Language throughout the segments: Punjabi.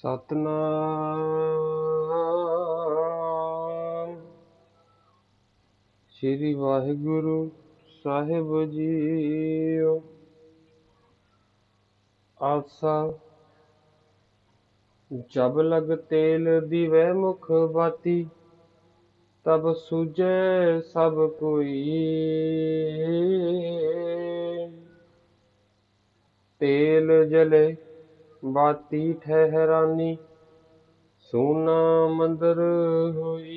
ਸਤਨਾਮ। ਸ੍ਰੀ ਵਾਹਿਗੁਰੂ ਸਾਹਿਬ ਜੀਓ। ਆਸਾ। ਜਬ ਲਗ ਤੇਲ ਦਿਵੈ ਮੁਖ ਬਾਤੀ, ਤਬ ਸੁਜੈ ਸਭ ਕੋਈ। ਤੇਲ ਜਲੇ ਬਾਤੀ ਠਹਿਰਾਨੀ ਸੋਨਾ ਮੰਦਰ ਹੋਈ।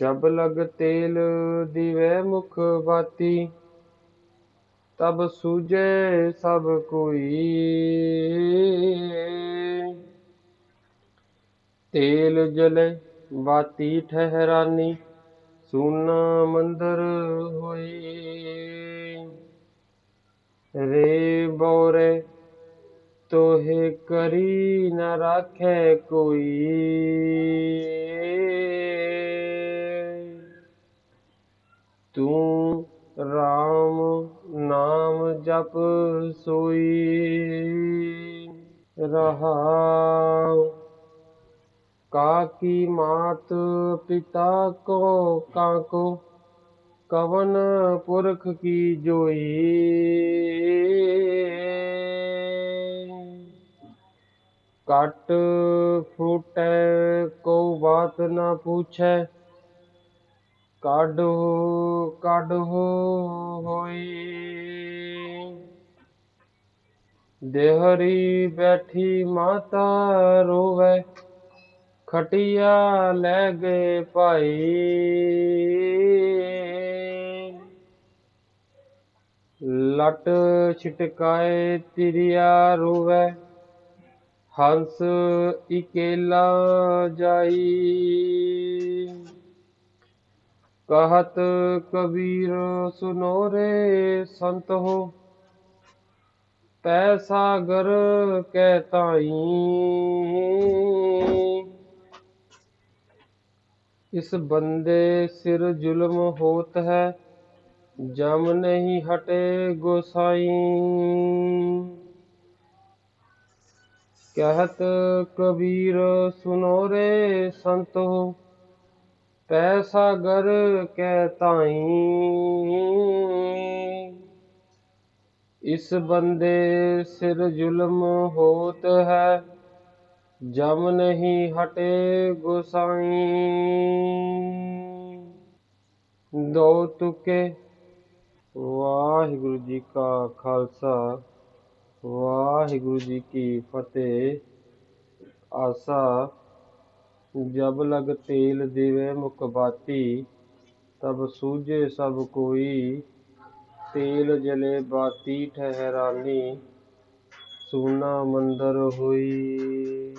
ਜਬ ਲਗ ਤੇਲ ਦਿਵੈ ਮੁਖ ਬਾਤੀ, ਤਬ ਸੂਝੈ ਸਭ ਕੋਈ। ਤੇਲ ਜਲੇ, ਬਾਤੀ ਠਹਿਰਾਨੀ ਸੋਨਾ ਮੰਦਰ ਹੋਈ। ਰੇ ਬੋਰੇ ਤੋਹਿ ਕਰੀ ਨਾ ਰਾਖੈ ਕੋਈ। ਤੂੰ RAM ਨਾਮ ਜਪ ਸੋਈ, ਰਹਾਉ। ਕਾਕੀ ਮਾਤ ਪਿਤਾ ਕੋ ਕਾਕੋ, ਕਵਨ ਪੁਰਖ ਕੀ ਜੋਈ। काट फूट को बात ना पूछ काढ़ो हो होई देहरी बैठी माता रोवे खटिया ले गए पाई लट छिटकाए तिरिया रोवे ਹੰਸ ਇਕੇਲਾ ਜਾਈ। ਕਹਤ ਕਬੀਰ ਸੁਨੋ ਰੇ ਸੰਤ ਹੋ, ਤੈ ਸਾਗਰ ਕਹਿ ਤਾਈ। ਇਸ ਬੰਦੇ ਸਿਰ ਜ਼ੁਲਮ ਹੋਤ ਹੈ, ਜਮ ਨਹੀਂ ਹਟੇ ਗੋਸਾਈ। ਕਹਿਤ ਕਬੀਰ ਸੁਨੋ ਰੇ ਸੰਤੋ ਪੈ ਸਾਗਰ ਕਹਿ ਤਾਈ। ਇਸ ਬੰਦੇ ਸਿਰ ਜ਼ੁਲਮ ਹੋਤ ਹੈ, ਜਮ ਨਹੀਂ ਹਟੇ ਗੁਸਾਈ। ਦੋ ਤੁਕੇ, ਵਾਹਿਗੁਰੂ ਜੀ ਕਾ ਖਾਲਸਾ। ਵਾਹਿਗੁਰੂ ਜੀ ਕੀ ਫਤਿਹ। ਆਸਾ, ਜਬ ਲਗ ਤੇਲ ਦੇਵੇ ਮੁਖ ਬਾਤੀ, ਤਬ ਸੂਝੇ ਸਭ ਕੋਈ। ਤੇਲ ਜਲੇ ਬਾਤੀ ਠਹਿਰਾਨੀ, ਸੋਨਾ ਮੰਦਰ ਹੋਈ।